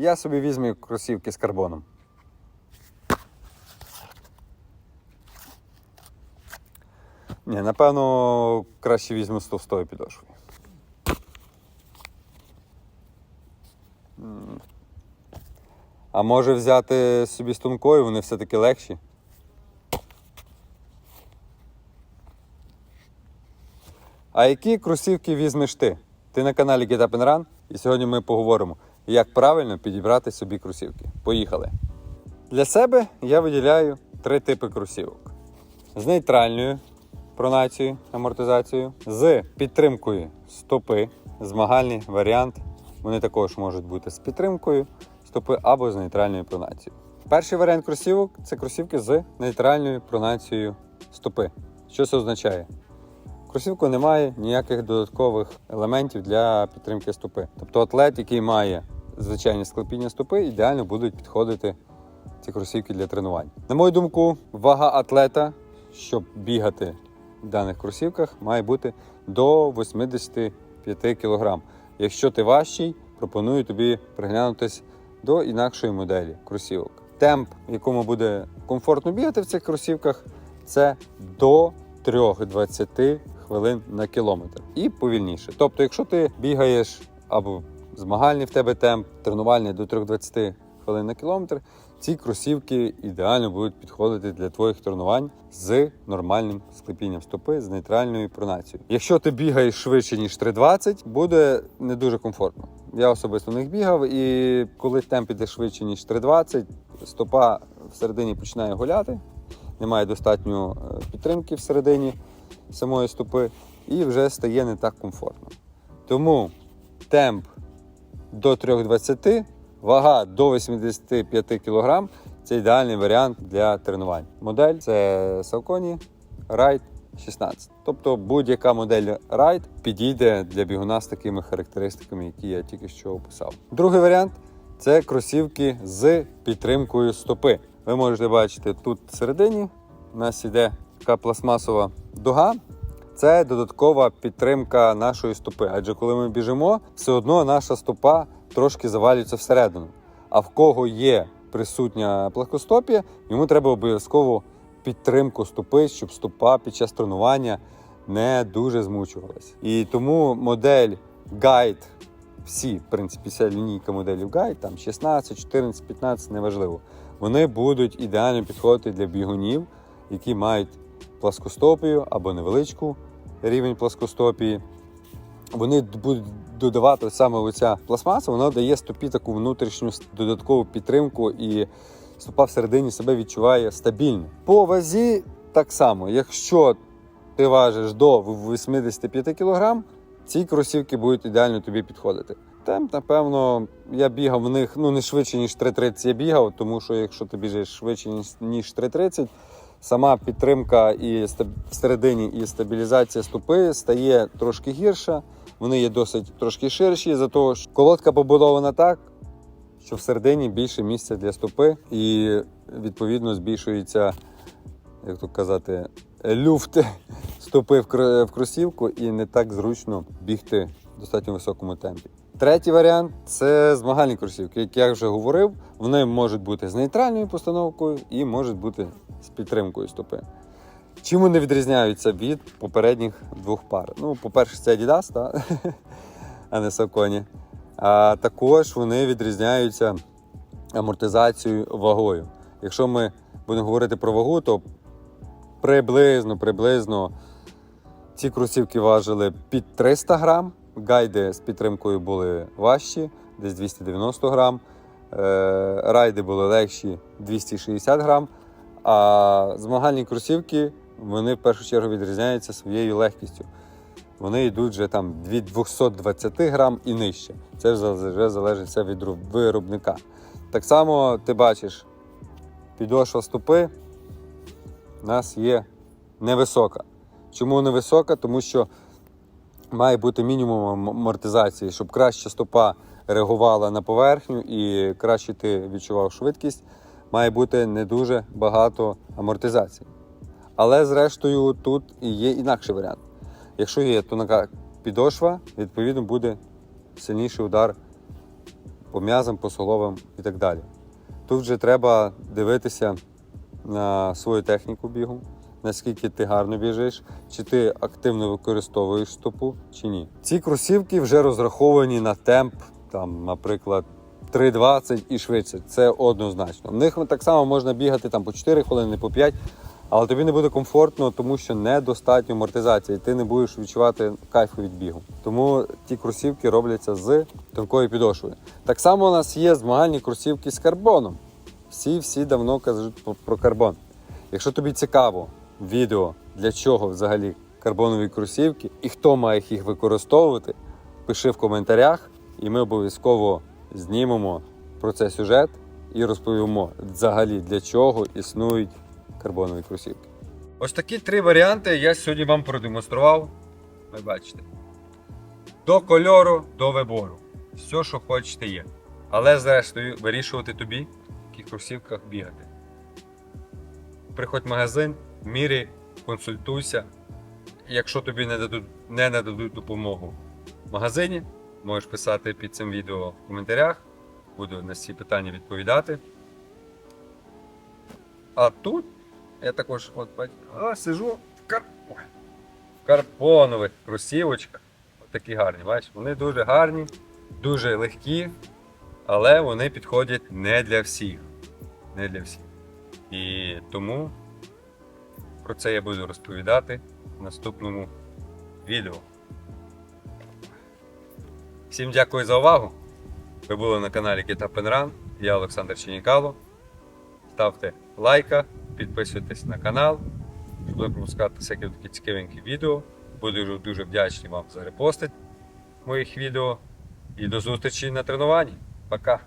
Я собі візьму кросівки з карбоном. Ні, напевно, краще візьму з товстою підошвою. А може взяти собі з тонкою, вони все-таки легші. А які кросівки візьмеш ти? Ти на каналі Get Up and Run, і сьогодні ми поговоримо, як правильно підібрати собі кросівки. Поїхали! Для себе я виділяю три типи кросівок: з нейтральною пронацією, амортизацією, з підтримкою стопи, змагальний варіант. Вони також можуть бути з підтримкою стопи або з нейтральною пронацією. Перший варіант кросівок це кросівки з нейтральною пронацією стопи. Що це означає? В кросівку немає ніяких додаткових елементів для підтримки стопи. Тобто атлет, який має звичайні склепіння стопи, ідеально будуть підходити ці кросівки для тренувань. На мою думку, вага атлета, щоб бігати в даних кросівках, має бути до 85 кг. Якщо ти важчий, пропоную тобі приглянутись до інакшої моделі кросівок. Темп, в якому буде комфортно бігати в цих кросівках, це до 3,20 хвилин на кілометр і повільніше. Тобто, якщо ти бігаєш або змагальний в тебе темп, тренувальний до 3,20 хвилин на кілометр, ці кросівки ідеально будуть підходити для твоїх тренувань з нормальним склепінням стопи з нейтральною пронацією. Якщо ти бігаєш швидше ніж 3,20, буде не дуже комфортно. Я особисто в них бігав, і коли темп іде швидше ніж 3,20, стопа всередині починає гуляти, немає достатньо е, підтримки всередині самої стопи, і вже стає не так комфортно. Тому темп до 3,20, вага до 85 кг це ідеальний варіант для тренувань. Модель це Saucony Ride 16. Тобто будь-яка модель Ride підійде для бігуна з такими характеристиками, які я тільки що описав. Другий варіант це кросівки з підтримкою стопи. Ви можете бачити тут всередині у нас іде така пластмасова дуга. Це додаткова підтримка нашої стопи. Адже коли ми біжимо, все одно наша стопа трошки завалюється всередину. А в кого є присутня плоскостопія, йому треба обов'язково підтримку стопи, щоб стопа під час тренування не дуже змучувалась. І тому модель Guide, всі, в принципі, вся лінійка моделів Guide, там 16, 14, 15, неважливо. Вони будуть ідеально підходити для бігунів, які мають пласкостопію або невеличку рівень пласкостопії. Вони будуть додавати саме оця пластмаса, вона дає стопі таку внутрішню додаткову підтримку, і стопа всередині себе відчуває стабільно. По вазі так само, якщо ти важиш до 85 кг, ці кросівки будуть ідеально тобі підходити. Темп, напевно, я бігав в них ну не швидше, ніж 3.30 я бігав, тому що якщо ти біжиш швидше, ніж 3.30, сама підтримка і всередині і стабілізація стопи стає трошки гірша. Вони є досить трошки ширші, за того, що колодка побудована так, що всередині більше місця для стопи, і відповідно збільшується, як то казати, люфт кр- в кросівку, і не так зручно бігти в достатньо високому темпі. Третій варіант це змагальні кросівки. Як я вже говорив, вони можуть бути з нейтральною постановкою і можуть бути з підтримкою стопи. Чим вони відрізняються від попередніх двох пар? Ну, по-перше, це Adidas, та? а не Saucony. А також вони відрізняються амортизацією вагою. Якщо ми будемо говорити про вагу, то приблизно, приблизно ці кросівки важили під 300 грам. Гайди з підтримкою були важчі, десь 290 грам. Е, Райди були легші 260 грам. А змагальні кросівки вони в першу чергу відрізняються своєю легкістю. Вони йдуть вже там від 220 грам і нижче. Це вже залежить від виробника. Так само ти бачиш, підошва стопи у нас є невисока. Чому невисока? Тому що має бути мінімум амортизації, щоб краще стопа реагувала на поверхню і краще ти відчував швидкість. Має бути не дуже багато амортизації. Але зрештою тут і є інакший варіант. Якщо є тонка підошва, відповідно буде сильніший удар по м'язам, по соловам і так далі. Тут вже треба дивитися на свою техніку бігу, наскільки ти гарно біжиш, чи ти активно використовуєш стопу, чи ні. Ці кросівки вже розраховані на темп, там, наприклад, 3.20 і швидше. Це однозначно. В них так само можна бігати там по 4 хвилини, по 5, але тобі не буде комфортно, тому що недостатньо амортизації. Ти не будеш відчувати кайфу від бігу. Тому ті кросівки робляться з тонкою підошвою. Так само у нас є змагальні кросівки з карбоном. Всі всі давно кажуть про карбон. Якщо тобі цікаво відео, для чого взагалі карбонові кросівки і хто має їх використовувати, пиши в коментарях, і ми обов'язково знімемо про це сюжет і розповімо взагалі для чого існують карбонові кросівки. Ось такі три варіанти я сьогодні вам продемонстрував. Ви бачите. До кольору, до вибору. Все, що хочете, є. Але зрештою вирішувати тобі, в яких кросівках бігати. Приходь в магазин, міряй, консультуйся. Якщо тобі не дадуть, не нададуть допомогу в магазині, можеш писати під цим відео в коментарях. Буду на ці питання відповідати. А тут я також от, а, сижу в, кар... в карбонових кросівочках. От такі гарні, бачиш, вони дуже гарні, дуже легкі, але вони підходять не для всіх. Не для всіх. І тому про це я буду розповідати в наступному відео. Всім дякую за увагу. Ви були на каналі Run. Я Олександр Чернікало. Ставте лайка, підписуйтесь на канал, щоб не пропускати всякі такі цікавенькі відео. Буду дуже, вдячний вам за репости моїх відео. І до зустрічі на тренуванні. Пока!